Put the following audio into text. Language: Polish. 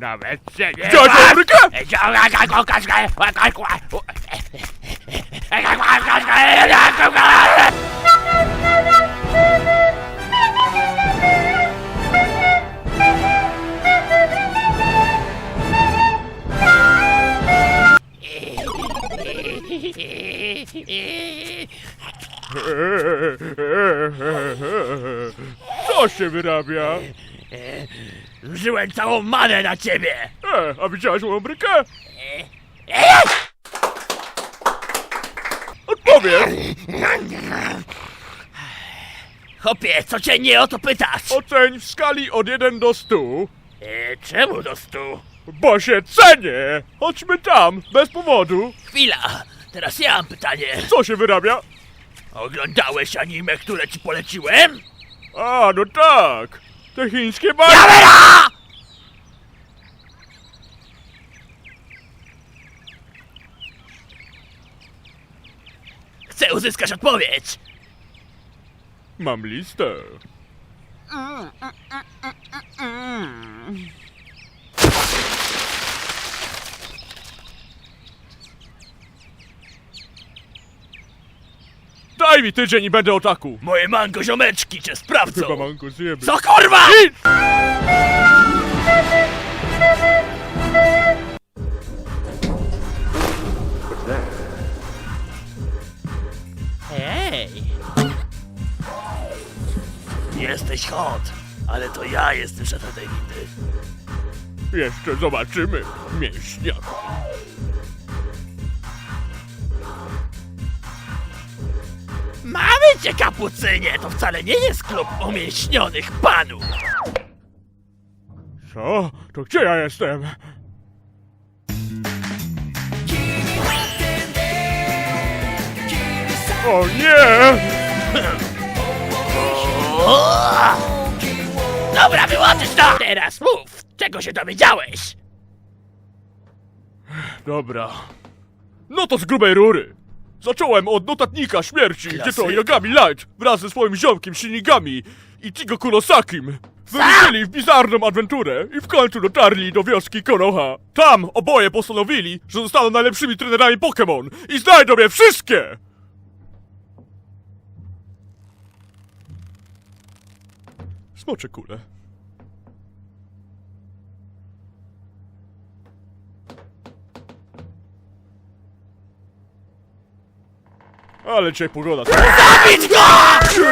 Nawet się nie masz! Amerykę? Co się wyrabia? Zużyłem całą manę na ciebie! E, a widziałeś moją brykę? Odpowiedz! Chopie, co cię nie o to pytasz? Oceń w skali od 1 do 100, E, czemu do stu? bo się cenię! Chodźmy tam, bez powodu. Chwila, teraz ja mam pytanie. Co się wyrabia? Oglądałeś anime, które ci poleciłem? A, no tak! Te chińskie bajki! Chcę uzyskać odpowiedź! Mam listę. Daj mi tydzień i będę otaku. Moje mango ziomeczki cię sprawdzą! Chyba mam go zjeby. Co kurwa? Hej! Jesteś hot, ale to ja jestem szefem tej windy. Jeszcze zobaczymy, mięśniak. Cię, kapucynie! To wcale nie jest klub umieśnionych panów! Co? To gdzie ja jestem? O nie! Dobra, wyłączysz to! Teraz mów, czego się dowiedziałeś? Dobra. No to z grubej rury. Zacząłem od notatnika śmierci, gdzie to. Yagami Light wraz ze swoim ziomkiem Shinigami i Tigo Kurosakim wyruszyli w bizarną awanturę i w końcu dotarli do wioski Konoha. Tam oboje postanowili, że zostaną najlepszymi trenerami Pokémon i znajdą je wszystkie! Smocze kule. Ale dzisiaj pogoda. Zabić go!